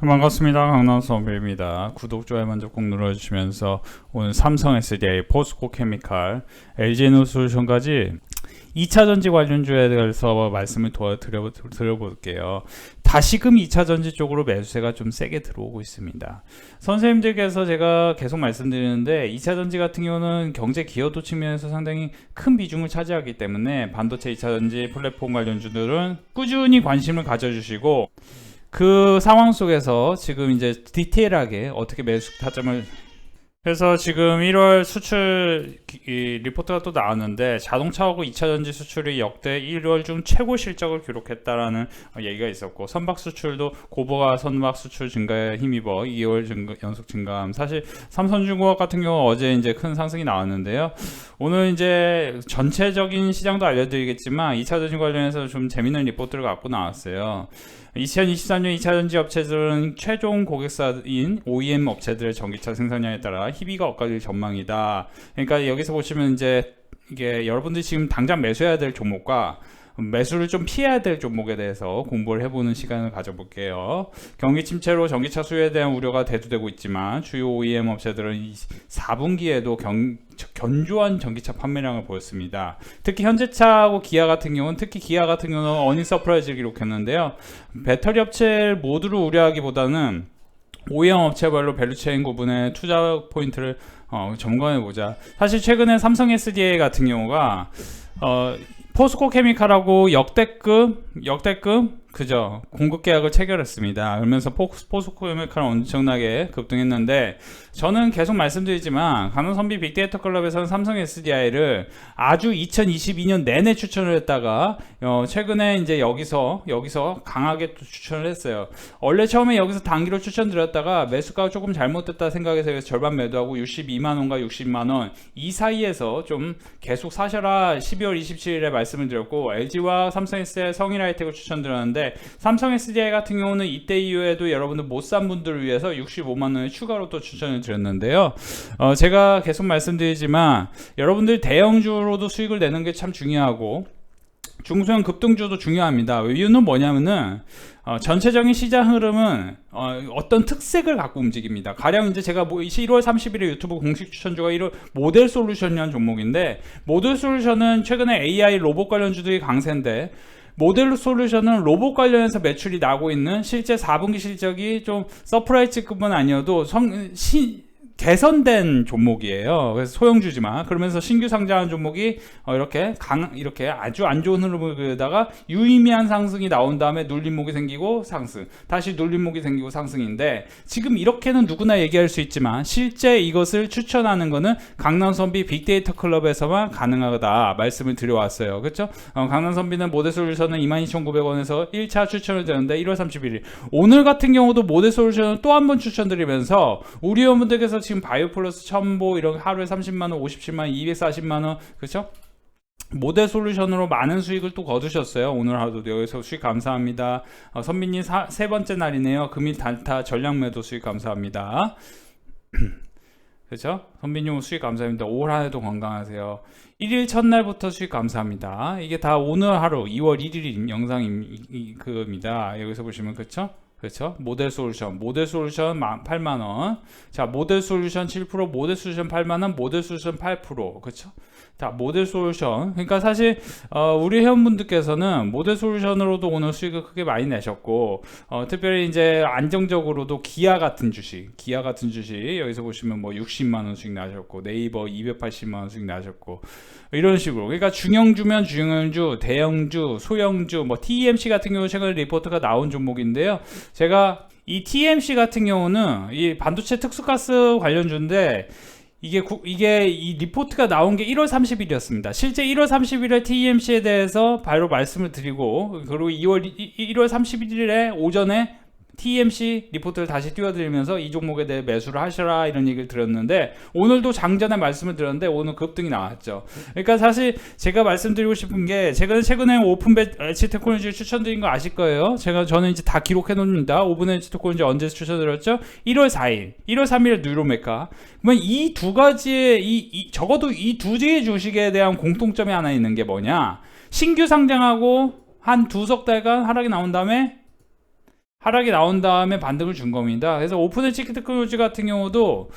반갑습니다. 강남선배입니다. 구독, 좋아요 먼저 꼭 눌러주시면서 오늘 삼성 SDI, 포스코 케미칼, LG에너솔루션까지 2차 전지 관련주에 대해서 말씀을 도와드려 드려볼게요. 다시금 2차 전지 쪽으로 매수세가 좀 세게 들어오고 있습니다. 선생님들께서 제가 계속 말씀드리는데 2차 전지 같은 경우는 경제 기여도 측면에서 상당히 큰 비중을 차지하기 때문에 반도체 2차 전지 플랫폼 관련주들은 꾸준히 관심을 가져주시고 그 상황 속에서 지금 이제 디테일하게 어떻게 매수 타점을 그래서 지금 1월 수출 리포트가 또 나왔는데 자동차하고 2차 전지 수출이 역대 1월 중 최고 실적을 기록했다라는 어, 얘기가 있었고 선박 수출도 고보가 선박 수출 증가에 힘입어 2월 증가, 연속 증가함. 사실 삼성중공업 같은 경우 어제 이제 큰 상승이 나왔는데요. 오늘 이제 전체적인 시장도 알려드리겠지만 2차 전지 관련해서 좀 재밌는 리포트를 갖고 나왔어요. 2023년 2차 전지 업체들은 최종 고객사인 OEM 업체들의 전기차 생산량에 따라 희비가 엇갈릴 전망이다. 그러니까 여기서 보시면 이제 이게 여러분들이 지금 당장 매수해야 될 종목과 매수를 좀 피해야 될 종목에 대해서 공부를 해보는 시간을 가져볼게요. 경기 침체로 전기차 수요에 대한 우려가 대두되고 있지만 주요 OEM 업체들은 이 4분기에도 경, 견조한 전기차 판매량을 보였습니다. 특히 현대차하고 기아 같은 경우는 특히 기아 같은 경우는 어닝 서프라이즈를 기록했는데요. 배터리 업체 모두를 우려하기보다는 OEM 업체별로 밸류체인 구분의 투자 포인트를 어, 점검해 보자. 사실 최근에 삼성 SDA 같은 경우가 어, 포스코 케미칼하고 역대급 역대급 그죠 공급 계약을 체결했습니다. 그러면서 포스, 포스코 케미칼은 엄청나게 급등했는데 저는 계속 말씀드리지만 가능선비 빅데이터 클럽에서는 삼성 SDI를 아주 2022년 내내 추천을 했다가 어, 최근에 이제 여기서 여기서 강하게 또 추천을 했어요. 원래 처음에 여기서 단기로 추천드렸다가 매수가가 조금 잘못됐다 생각해서 절반 매도하고 62만 원과 60만 원 이 사이에서 좀 계속 사셔라 12월 27일에 말씀을 드렸고 LG와 삼성 SDI 성일 하이텍을 추천드렸는데 삼성 SDI 같은 경우는 이때 이후에도 여러분들 못 산 분들을 위해서 65만 원에 추가로 또 추천을 드렸는데요. 어, 제가 계속 말씀드리지만 여러분들 대형주로도 수익을 내는 게 참 중요하고 중소형 급등주도 중요합니다. 이유는 뭐냐면은 어, 전체적인 시장 흐름은 어, 떤 특색을 갖고 움직입니다. 가령 이제 제가 뭐 1월 30일에 유튜브 공식 추천주가 1월 모델 솔루션이라는 종목인데 모델 솔루션은 최근에 AI 로봇 관련주들이 강세인데 모델 솔루션은 로봇 관련해서 매출이 나고 있는 실제 4분기 실적이 좀 서프라이즈급은 아니어도 성, 시, 개선된 종목이에요. 그래서 소형주지만 그러면서 신규 상장한 종목이 어, 이렇게 강 이렇게 아주 안 좋은 흐름을 그다가 유의미한 상승이 나온 다음에 눌림목이 생기고 상승, 다시 눌림목이 생기고 상승인데 지금 이렇게는 누구나 얘기할 수 있지만 실제 이것을 추천하는 거는 강남선비 빅데이터 클럽에서만 가능하다 말씀을 드려왔어요. 그렇죠? 어, 강남선비는 모델솔루션은 22,900원에서 1차 추천을 드렸는데 1월 31일 오늘 같은 경우도 모델솔루션을 또 한 번 추천드리면서 우리 회원분들께서 지금 바이오 플러스 첨보 이런 하루에 30만 원, 57만 원, 240만 원 그렇죠? 모델 솔루션으로 많은 수익을 또 거두셨어요. 오늘 하루도 여기서 수익 감사합니다. 어, 선비님 사, 세 번째 날이네요. 금일 단타 전량 매도 수익 감사합니다. 그렇죠? 선비님 수익 감사합니다. 올 한해도 건강하세요. 1일 첫날부터 수익 감사합니다. 이게 다 오늘 하루 2월 1일 영상입니다. 여기서 보시면 그렇죠? 그렇죠? 모델 솔루션, 모델 솔루션 8만 원. 자, 모델 솔루션 7%, 모델 솔루션 8만 원, 모델 솔루션 8%. 그렇죠? 자, 모델 솔루션. 그러니까 사실 어, 우리 회원분들께서는 모델 솔루션으로도 오늘 수익을 크게 많이 내셨고 어, 특별히 이제 안정적으로도 기아 같은 주식, 기아 같은 주식 여기서 보시면 뭐 60만 원 수익 나셨고 네이버 280만 원 수익 나셨고 이런 식으로 그러니까 중형주면 중형주, 대형주, 소형주, 뭐 TMC 같은 경우 최근에 리포트가 나온 종목인데요. 제가 이 TMC 같은 경우는 이 반도체 특수가스 관련주인데 이게 구, 이게 이 리포트가 나온 게 1월 30일이었습니다. 실제 1월 30일에 TMC에 대해서 바로 말씀을 드리고 그리고 2월 1월 31일에 오전에 TMC 리포트를 다시 띄워드리면서 이 종목에 대해 매수를 하셔라 이런 얘기를 드렸는데 오늘도 장전에 말씀을 드렸는데 오늘 급등이 나왔죠. 그러니까 사실 제가 말씀드리고 싶은 게 제가 최근에 오픈 배치 테크놀로지 추천드린 거 아실 거예요. 제가 저는 이제 다 기록해 놓습니다. 오픈 배치 테크놀로지 언제 추천드렸죠? 1월 4일, 1월 3일에 뉴로메카. 그러면 이 두 가지의 이, 이 적어도 이 두 개의 주식에 대한 공통점이 하나 있는 게 뭐냐? 신규 상장하고 한 두 석 달간 하락이 나온 다음에 하락이 나온 다음에 반등을 준 겁니다. 그래서 오픈 엣지 테크놀로지 같은 경우도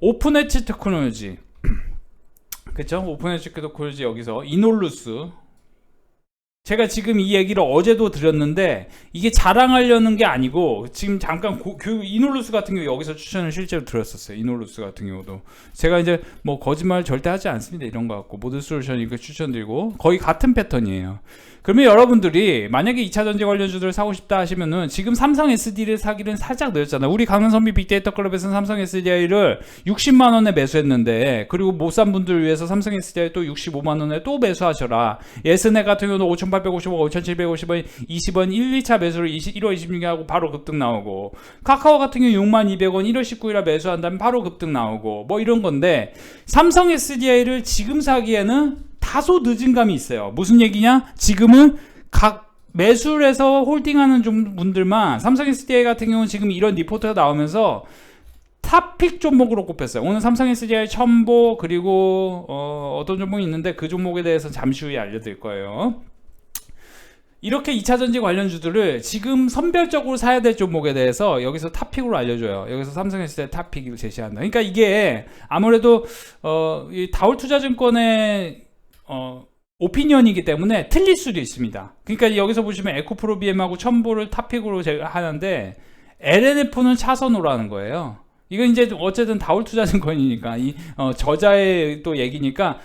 오픈 엣지 테크놀로지 그쵸? 오픈 엣지 테크놀로지 여기서 이놀루스 제가 지금 이 얘기를 어제도 드렸는데 이게 자랑하려는 게 아니고 지금 잠깐 고, 그 이놀루스 같은 경우 여기서 추천을 실제로 드렸었어요. 이놀루스 같은 경우도 제가 이제 뭐 거짓말 절대 하지 않습니다. 이런 거 갖고 모든 솔루션 이거 추천드리고 거의 같은 패턴이에요. 그러면 여러분들이 만약에 2차 전지 관련주들을 사고 싶다 하시면은 지금 삼성 SD를 사기는 살짝 늦었잖아요. 우리 강남선비 빅데이터 클럽에서는 삼성 SDI를 60만 원에 매수했는데 그리고 못 산 분들을 위해서 삼성 SDI 또 65만 원에 또 매수하셔라. 예스네 같은 경우는 5,850원, 5,750원, 20원 1, 2차 매수를 20, 1월 26일 하고 바로 급등 나오고 카카오 같은 경우 6만 200원 1월 19일에 매수한다면 바로 급등 나오고 뭐 이런 건데 삼성 SDI를 지금 사기에는 다소 늦은 감이 있어요. 무슨 얘기냐? 지금은 각 매수를 해서 홀딩하는 좀 분들만 삼성 SDI 같은 경우는 지금 이런 리포트가 나오면서 탑픽 종목으로 꼽혔어요. 오늘 삼성 SDI 첨보 그리고 어, 어떤 종목이 있는데 그 종목에 대해서 잠시 후에 알려드릴 거예요. 이렇게 2차 전지 관련주들을 지금 선별적으로 사야 될 종목에 대해서 여기서 탑픽으로 알려줘요. 여기서 삼성 SDI 탑픽을 제시한다. 그러니까 이게 아무래도 어, 이 다울투자증권의 어, 오피니언이기 때문에 틀릴 수도 있습니다. 그러니까 여기서 보시면 에코프로비엠하고 첨보를 탑픽으로 하는데 LNF는 차선으로하는 거예요. 이건 이제 어쨌든 다울 투자증 권이니까 이 어, 저자의 또 얘기니까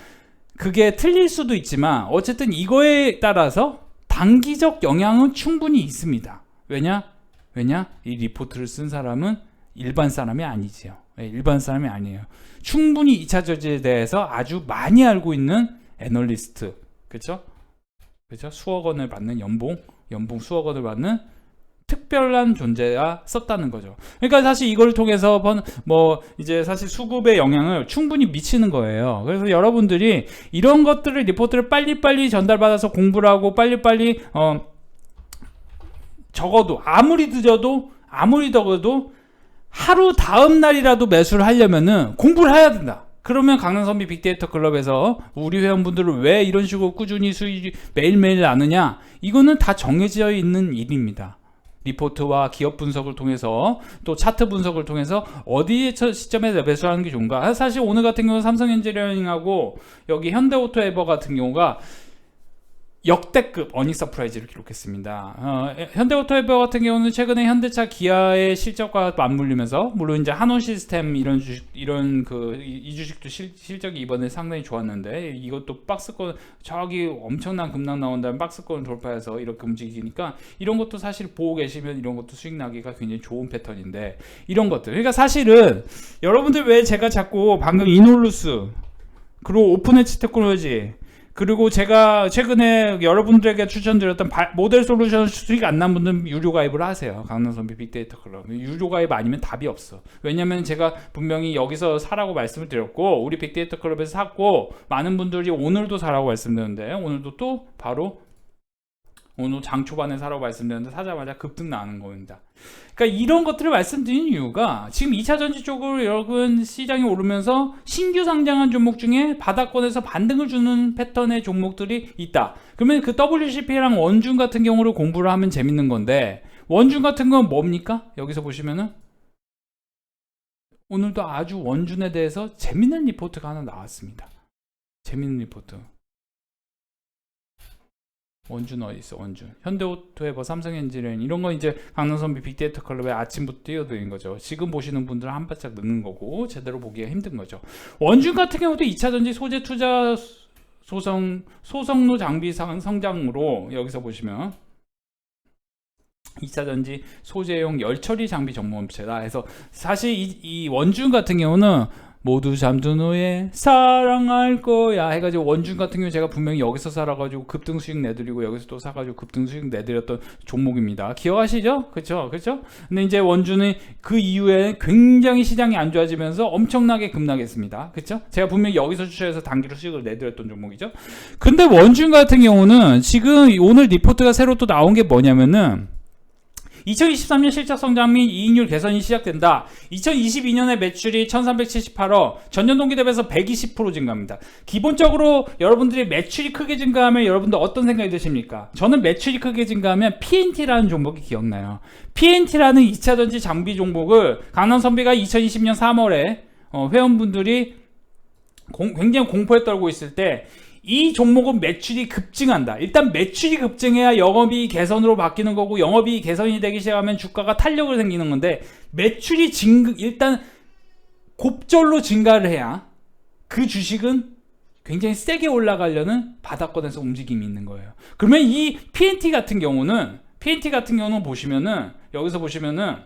그게 틀릴 수도 있지만 어쨌든 이거에 따라서 단기적 영향은 충분히 있습니다. 왜냐? 왜냐? 이 리포트를 쓴 사람은 일반 사람이 아니지요. 예, 일반 사람이 아니에요. 충분히 2차 저지에 대해서 아주 많이 알고 있는 애널리스트. 그렇죠? 그렇죠? 수억 원을 받는 연봉, 연봉 수억 원을 받는 특별한 존재가 썼다는 거죠. 그러니까 사실 이걸 통해서 번- 뭐 이제 사실 수급의 영향을 충분히 미치는 거예요. 그래서 여러분들이 이런 것들을 리포트를 빨리빨리 전달받아서 공부를 하고 빨리빨리 어 적어도 아무리 늦어도 아무리 적어도 하루 다음 날이라도 매수를 하려면은 공부를 해야 된다. 그러면 강남선비 빅데이터 클럽에서 우리 회원분들을 왜 이런 식으로 꾸준히 수익 매일매일 나느냐? 이거는 다 정해져 있는 일입니다. 리포트와 기업 분석을 통해서 또 차트 분석을 통해서 어디에 처- 시점에 매수하는 게 좋은가? 아, 사실 오늘 같은 경우 삼성 엔지니어링하고 여기 현대오토에버 같은 경우가 역대급 어닝 서프라이즈를 기록했습니다. 어, 현대오토에버 같은 경우는 최근에 현대차 기아의 실적과 맞물리면서 물론 이제 한원 시스템 이런 주식 이런 그 이 주식도 실, 실적이 이번에 상당히 좋았는데 이것도 박스권 저기 엄청난 급락 나온 다음에 박스권 돌파해서 이렇게 움직이니까 이런 것도 사실 보고 계시면 이런 것도 수익 나기가 굉장히 좋은 패턴인데 이런 것들 그러니까 사실은 여러분들 왜 제가 자꾸 방금 이놀루스 그리고 오픈엣지 테크놀로지 그리고 제가 최근에 여러분들에게 추천드렸던 바- 모델 솔루션 수익 안 난 분들은 유료 가입을 하세요. 강남선비 빅데이터 클럽. 유료 가입 아니면 답이 없어. 왜냐면 제가 분명히 여기서 사라고 말씀을 드렸고 우리 빅데이터 클럽에서 샀고 많은 분들이 오늘도 사라고 말씀드렸는데 오늘도 또 바로 오늘 장 초반에 사라고 말씀드렸는데 사자마자 급등 나는 겁니다. 그러니까 이런 것들을 말씀드리는 이유가 지금 2차 전지 쪽으로 여러분 시장이 오르면서 신규 상장한 종목 중에 바닥권에서 반등을 주는 패턴의 종목들이 있다. 그러면 그 WCP랑 원준 같은 경우를 공부를 하면 재밌는 건데 원준 같은 건 뭡니까? 여기서 보시면은 오늘도 아주 원준에 대해서 재밌는 리포트가 하나 나왔습니다. 재밌는 리포트. 원준 어디 있어? 원준. 현대오토에버, 삼성엔지니어링 이런 건 이제 강남선비 빅데이터 클럽에 아침부터 뛰어드는 거죠. 지금 보시는 분들은 한 발짝 늦는 거고 제대로 보기가 힘든 거죠. 원준 같은 경우도 2차 전지 소재 투자 소성 소성로 장비 상- 성장으로 여기서 보시면 2차 전지 소재용 열처리 장비 전문업체다. 해서 사실 이, 이 원준 같은 경우는 모두 잠든 후에 사랑할 거야 해가지고 원준 같은 경우 제가 분명히 여기서 살아가지고 급등 수익 내드리고 여기서 또 사가지고 급등 수익 내드렸던 종목입니다. 기억하시죠? 그렇죠, 그렇죠. 근데 이제 원준은 그 이후에 굉장히 시장이 안 좋아지면서 엄청나게 급락했습니다. 그렇죠? 제가 분명히 여기서 추천해서 단기로 수익을 내드렸던 종목이죠. 근데 원준 같은 경우는 지금 오늘 리포트가 새로 또 나온 게 뭐냐면은 2023년 실적 성장 및 이익률 개선이 시작된다. 2022년에 매출이 1378억, 전년 동기 대비해서 120% 증가합니다. 기본적으로 여러분들이 매출이 크게 증가하면 여러분들 어떤 생각이 드십니까? 저는 매출이 크게 증가하면 PNT라는 종목이 기억나요. PNT라는 2차 전지 장비 종목을 강남 선비가 2020년 3월에 어, 회원분들이 공- 굉장히 공포에 떨고 있을 때 이 종목은 매출이 급증한다. 일단 매출이 급증해야 영업이익 개선으로 바뀌는 거고 영업이익 개선이 되기 시작하면 주가가 탄력을 생기는 건데 매출이 증 일단 곱절로 증가를 해야 그 주식은 굉장히 세게 올라가려는 바닥권에서 움직임이 있는 거예요. 그러면 이 PNT 같은 경우는 PNT 같은 경우는 보시면은 여기서 보시면은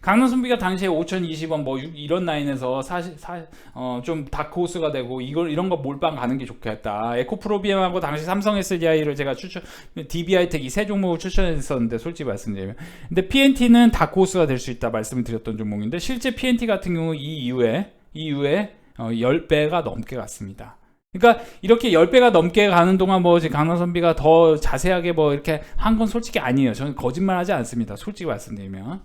강남선비가 당시에 5,020원 뭐 유- 이런 라인에서 사실 어좀 다크호스가 되고 이걸 이런 거 몰빵 가는 게 좋겠다. 에코프로비엠하고 당시 삼성 SDI를 제가 추천 DBI텍 이 세 종목을 추천했었는데 솔직히 말씀드리면 근데 PNT는 다크호스가 될 수 있다 말씀을 드렸던 종목인데 실제 PNT 같은 경우 이 이후에 이 이후에 어, 10배가 넘게 갔습니다. 그러니까 이렇게 10배가 넘게 가는 동안 뭐 지금 강남 선비가 더 자세하게 뭐 이렇게 한 건 솔직히 아니에요. 저는 거짓말하지 않습니다. 솔직히 말씀드리면.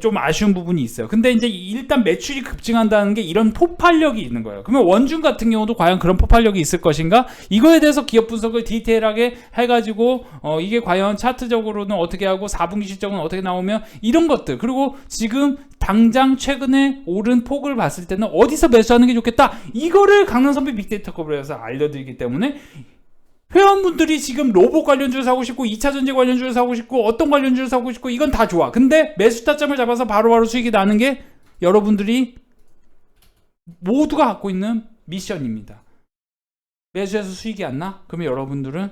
좀 아쉬운 부분이 있어요. 근데 이제 일단 매출이 급증한다는 게 이런 폭발력이 있는 거예요. 그러면 원준 같은 경우도 과연 그런 폭발력이 있을 것인가? 이거에 대해서 기업 분석을 디테일하게 해가지고 어 이게 과연 차트적으로는 어떻게 하고 4분기 실적은 어떻게 나오면 이런 것들 그리고 지금 당장 최근에 오른 폭을 봤을 때는 어디서 매수하는 게 좋겠다 이거를 강남선비 빅데이터 커버에서 알려드리기 때문에 회원분들이 지금 로봇 관련주를 사고 싶고 2차 전지 관련주를 사고 싶고 어떤 관련주를 사고 싶고 이건 다 좋아. 근데 매수 타점을 잡아서 바로 바로 수익이 나는 게 여러분들이 모두가 갖고 있는 미션입니다. 매수해서 수익이 안 나? 그러면 여러분들은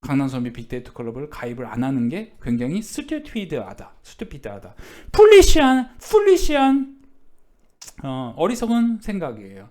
강남선비 빅데이터 클럽을 가입을 안 하는 게 굉장히 스튜피드하다. 스튜피드하다. 풀리시한 풀리시한 어, 어리석은 생각이에요.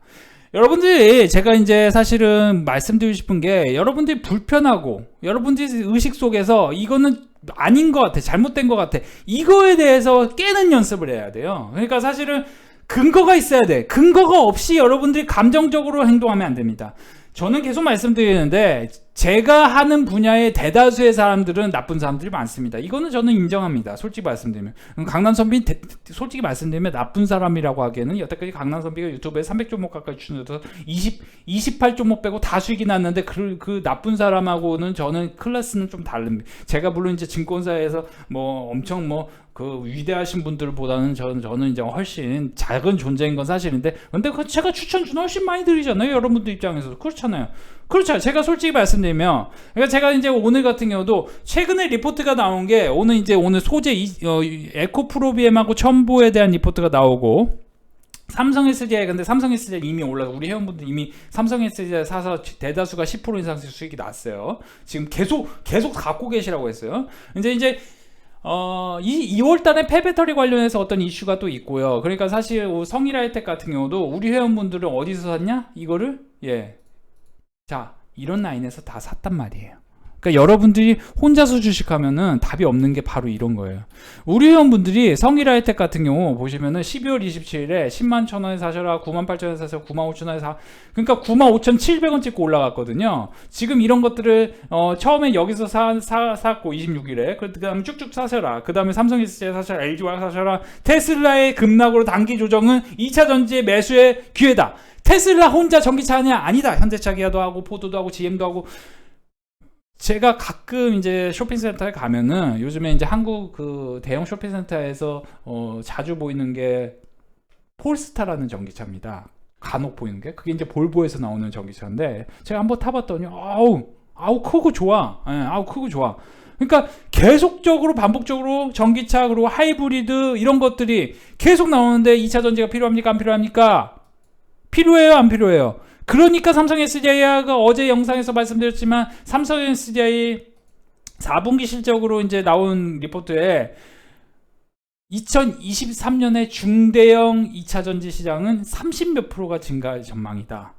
여러분들이 제가 이제 사실은 말씀드리고 싶은 게 여러분들이 불편하고 여러분들이 의식 속에서 이거는 아닌 것 같아 잘못된 것 같아. 이거에 대해서 깨는 연습을 해야 돼요. 그러니까 사실은 근거가 있어야 돼. 근거가 없이 여러분들이 감정적으로 행동하면 안 됩니다. 저는 계속 말씀드리는데 제가 하는 분야의 대다수의 사람들은 나쁜 사람들이 많습니다. 이거는 저는 인정합니다. 솔직히 말씀드리면 강남 선비 대- 솔직히 말씀드리면 나쁜 사람이라고 하기에는 여태까지 강남 선비가 유튜브에 300종목 가까이 추천해서 20 28종목 빼고 다 수익이 났는데 그, 그 나쁜 사람하고는 저는 클래스는 좀 다릅니다. 제가 물론 이제 증권사에서 뭐 엄청 뭐그 위대하신 분들보다는 저는 저는 이제 훨씬 작은 존재인 건 사실인데 근데 그 제가 추천 준 훨씬 많이 드리잖아요 여러분들 입장에서 그렇잖아요 그렇죠 제가 솔직히 말씀드리면 그러니까 제가 이제 오늘 같은 경우도 최근에 리포트가 나온 게 오늘 이제 오늘 소재 이, 어, 이 에코프로비엠하고 첨보에 대한 리포트가 나오고 삼성 SDI 근데 삼성 SDI 이미 올라 우리 회원분들 이미 삼성 SDI 사서 대다수가 10% 이상씩 수익이 났어요. 지금 계속 계속 갖고 계시라고 했어요. 이제 이제 어, 이 2월 달에 폐배터리 관련해서 어떤 이슈가 또 있고요. 그러니까 사실 성일 하이텍 같은 경우도 우리 회원분들은 어디서 샀냐? 이거를 예. 자, 이런 라인에서 다 샀단 말이에요. 그러니까 여러분들이 혼자서 주식하면은 답이 없는 게 바로 이런 거예요. 우리 회원분들이 성일 하이텍 같은 경우 보시면은 12월 27일에 10만 천 원에 사셔라, 9만 8천 원에 사셔라, 9만 5천 원에 사, 그러니까 9만 5천 7백 원 찍고 올라갔거든요. 지금 이런 것들을 어, 처음에 여기서 사, 사 샀고 26일에 그 다음에 쭉쭉 사셔라. 그 다음에 삼성 SDI 사셔라, LG화 사셔라. 테슬라의 급락으로 단기 조정은 2차 전지의 매수의 기회다. 테슬라 혼자 전기차 하냐? 아니다. 현대차 기아도 하고 포도도 하고 GM도 하고 제가 가끔 이제 쇼핑센터에 가면은 요즘에 이제 한국 그 대형 쇼핑센터에서 어 자주 보이는 게 폴스타라는 전기차입니다. 간혹 보이는 게 그게 이제 볼보에서 나오는 전기차인데 제가 한번 타봤더니 아우 아우 크고 좋아. 예, 아우 크고 좋아. 그러니까 계속적으로 반복적으로 전기차 그리고 하이브리드 이런 것들이 계속 나오는데 2차 전지가 필요합니까 안 필요합니까? 필요해요 안 필요해요? 그러니까 삼성 SDI가 어제 영상에서 말씀드렸지만 삼성 SDI 4분기 실적으로 이제 나온 리포트에 2023년에 중대형 2차 전지 시장은 30몇 프로가 증가할 전망이다.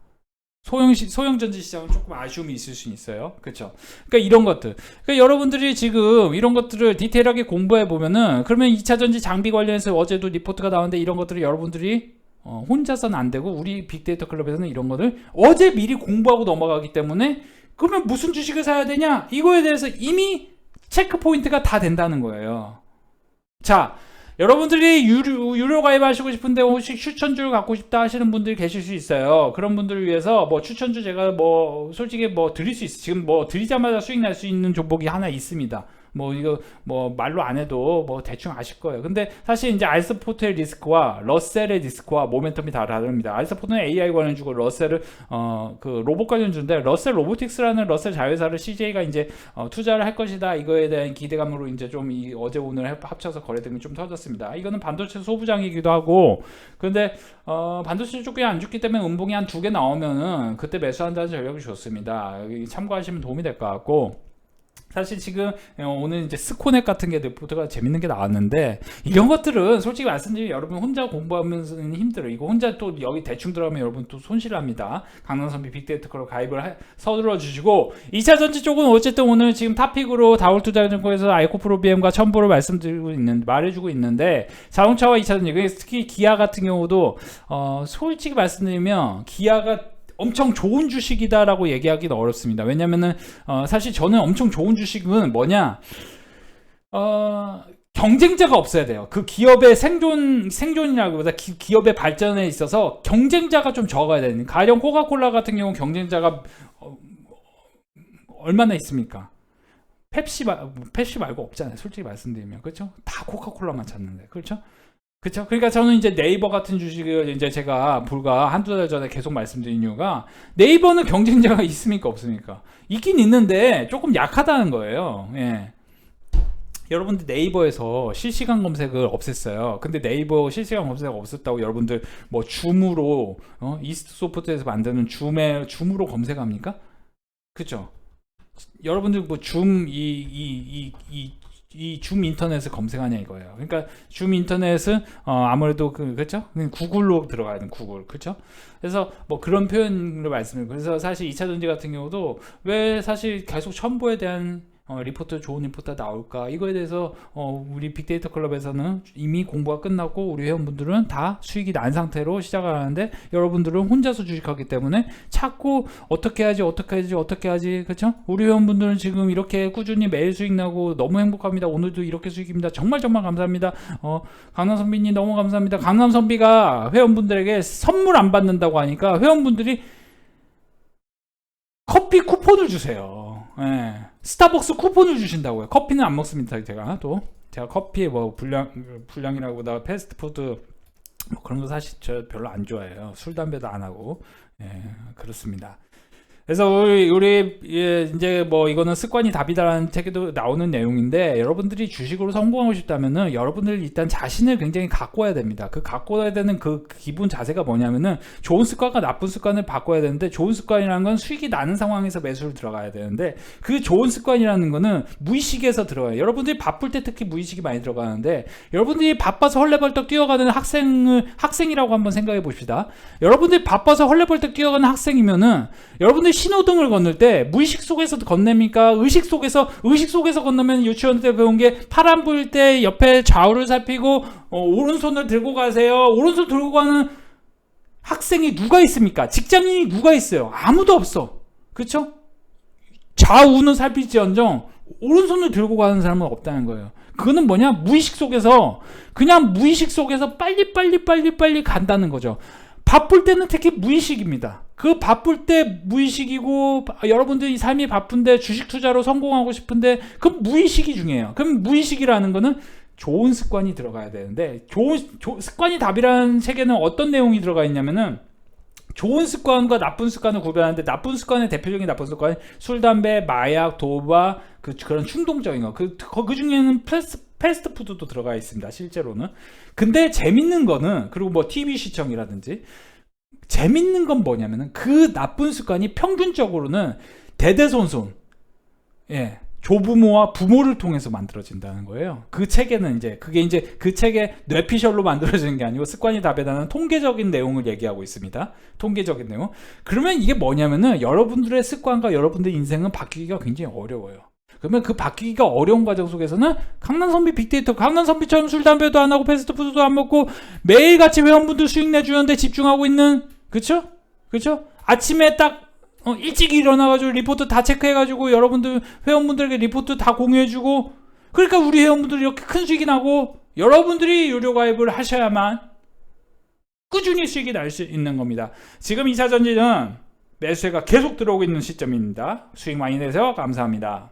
소형 시, 소형 전지 시장은 조금 아쉬움이 있을 수 있어요. 그렇죠? 그러니까 이런 것들. 그러니까 여러분들이 지금 이런 것들을 디테일하게 공부해 보면은 그러면 2차 전지 장비 관련해서 어제도 리포트가 나왔는데 이런 것들을 여러분들이 어, 혼자서는 안 되고 우리 빅데이터 클럽에서는 이런 거를 어제 미리 공부하고 넘어가기 때문에 그러면 무슨 주식을 사야 되냐? 이거에 대해서 이미 체크 포인트가 다 된다는 거예요. 자, 여러분들이 유료, 유료 가입하시고 싶은데 혹시 추천주를 갖고 싶다 하시는 분들이 계실 수 있어요. 그런 분들을 위해서 뭐 추천주 제가 뭐 솔직히 뭐 드릴 수 있어. 지금 뭐 드리자마자 수익 날 수 있는 종목이 하나 있습니다. 뭐 이거 뭐 말로 안 해도 뭐 대충 아실 거예요. 근데 사실 이제 알스포트의 리스크와 러셀의 리스크와 모멘텀이 다 다릅니다. 알스포트는 AI 관련주고 러셀은 어그 로봇 관련주인데 러셀 로보틱스라는 러셀 자회사를 CJ가 이제 어, 투자를 할 것이다. 이거에 대한 기대감으로 이제 좀 이 어제 오늘 합- 합쳐서 거래등이 좀 터졌습니다. 이거는 반도체 소부장이기도 하고 근데 어, 반도체 쪽이 안 죽기 때문에 음봉이 한 두 개 나오면은 그때 매수한다는 전략이 좋습니다. 참고하시면 도움이 될 것 같고 사실 지금 어, 오늘 이제 스코넷 같은 게 리포트가 재밌는 게 나왔는데 이런 것들은 솔직히 말씀드리면 여러분 혼자 공부하면서는 힘들어요. 이거 혼자 또 여기 대충 들어가면 여러분 또 손실을 합니다. 강남선비 빅데이터로 가입을 하- 서둘러 주시고 2차 전지 쪽은 어쨌든 오늘 지금 탑픽으로 다울투자증권에서 아이코프로 BM과 첨보를 말씀드리고 있는 말해주고 있는데 자동차와 2차 전지 특히 기아 같은 경우도 어, 솔직히 말씀드리면 기아가 엄청 좋은 주식이다라고 얘기하기는 어렵습니다. 왜냐면은 어, 사실 저는 엄청 좋은 주식은 뭐냐 어, 경쟁자가 없어야 돼요. 그 기업의 생존 생존이라기보다 기, 기업의 발전에 있어서 경쟁자가 좀 적어야 되는. 가령 코카콜라 같은 경우 경쟁자가 어, 얼마나 있습니까? 펩시 말 펩시 말고 없잖아요. 솔직히 말씀드리면 그렇죠? 다 코카콜라만 찾는데 그렇죠? 그렇죠. 그러니까 저는 이제 네이버 같은 주식을 이제 제가 불과 한두 달 전에 계속 말씀드린 이유가 네이버는 경쟁자가 있습니까 없습니까? 있긴 있는데 조금 약하다는 거예요. 예. 여러분들 네이버에서 실시간 검색을 없앴어요. 근데 네이버 실시간 검색 없었다고 여러분들 뭐 줌으로 어? 이스트 소프트에서 만드는 줌에 줌으로 검색합니까? 그죠? 여러분들 뭐 줌 이 이 이 이 이 줌 인터넷을 검색하냐 이거예요. 그러니까 줌 인터넷은 어 아무래도 그 그렇죠? 구글로 들어가야 되는 구글 그렇죠? 그래서 뭐 그런 표현을 말씀을 그래서 사실 2차 전지 같은 경우도 왜 사실 계속 첨부에 대한 어, 리포트 좋은 리포트가 나올까? 이거에 대해서 어, 우리 빅데이터 클럽에서는 이미 공부가 끝났고 우리 회원분들은 다 수익이 난 상태로 시작을 하는데 여러분들은 혼자서 주식하기 때문에 자꾸 어떻게 하지 어떻게 하지 어떻게 하지 그렇죠 우리 회원분들은 지금 이렇게 꾸준히 매일 수익 나고 너무 행복합니다. 오늘도 이렇게 수익입니다. 정말 정말 감사합니다. 어, 강남 선비님 너무 감사합니다. 강남 선비가 회원분들에게 선물 안 받는다고 하니까 회원분들이 커피 쿠폰을 주세요. 예. 스타벅스 쿠폰을 주신다고요. 커피는 안 먹습니다. 제가 또 제가 커피에 뭐 불량 불량이라고다 패스트푸드 뭐 그런 거 사실 저 별로 안 좋아해요. 술 담배도 안 하고 예, 그렇습니다. 그래서 우리, 우리 예, 이제 뭐 이거는 습관이 답이다라는 책에도 나오는 내용인데 여러분들이 주식으로 성공하고 싶다면은 여러분들 일단 자신을 굉장히 가꿔야 됩니다. 그 가꿔야 되는 그 기본 자세가 뭐냐면은 좋은 습관과 나쁜 습관을 바꿔야 되는데 좋은 습관이라는 건 수익이 나는 상황에서 매수를 들어가야 되는데 그 좋은 습관이라는 거는 무의식에서 들어가요. 여러분들이 바쁠 때 특히 무의식이 많이 들어가는데 여러분들이 바빠서 헐레벌떡 뛰어가는 학생을 학생이라고 한번 생각해 봅시다. 여러분들이 바빠서 헐레벌떡 뛰어가는 학생이면은 여러분들이 신호등을 건널 때 무의식 속에서 건넵니까? 의식 속에서 의식 속에서 건너면 유치원 때 배운 게 파란 불 때 옆에 좌우를 살피고 어, 오른손을 들고 가세요. 오른손 들고 가는 학생이 누가 있습니까? 직장인이 누가 있어요? 아무도 없어. 그렇죠? 좌우는 살필지언정 오른손을 들고 가는 사람은 없다는 거예요. 그거는 뭐냐? 무의식 속에서 그냥 무의식 속에서 빨리 빨리 빨리 빨리 간다는 거죠. 바쁠 때는 특히 무의식입니다. 그 바쁠 때 무의식이고 여러분들이 삶이 바쁜데 주식 투자로 성공하고 싶은데 그 무의식이 중요해요. 그럼 무의식이라는 거는 좋은 습관이 들어가야 되는데 좋은 조- 습관이 답이라는 책에는 어떤 내용이 들어가 있냐면은 좋은 습관과 나쁜 습관을 구별하는데 나쁜 습관의 대표적인 나쁜 습관이 술, 담배, 마약, 도박 그 그런 충동적인 거. 그, 그 중에는 패스, 패스트푸드도 들어가 있습니다. 실제로는. 근데 재밌는 거는 그리고 뭐 TV 시청이라든지 재밌는 건 뭐냐면은 그 나쁜 습관이 평균적으로는 대대손손 예 조부모와 부모를 통해서 만들어진다는 거예요. 그 책에는 이제 그게 이제 그 책의 뇌피셜로 만들어지는 게 아니고 습관이 답에다는 통계적인 내용을 얘기하고 있습니다. 통계적인 내용. 그러면 이게 뭐냐면은 여러분들의 습관과 여러분들의 인생은 바뀌기가 굉장히 어려워요. 그러면 그 바뀌기가 어려운 과정 속에서는 강남 선비 빅데이터, 강남 선비처럼 술, 담배도 안 하고 패스트푸드도 안 먹고 매일같이 회원분들 수익 내주는데 집중하고 있는, 그쵸? 그쵸? 아침에 딱 어, 일찍 일어나가지고 리포트 다 체크해가지고 여러분들 회원분들에게 리포트 다 공유해주고 그러니까 우리 회원분들이 이렇게 큰 수익이 나고 여러분들이 유료 가입을 하셔야만 꾸준히 수익이 날 수 있는 겁니다. 지금 2차 전지는 매수세가 계속 들어오고 있는 시점입니다. 수익 많이 내세요. 감사합니다.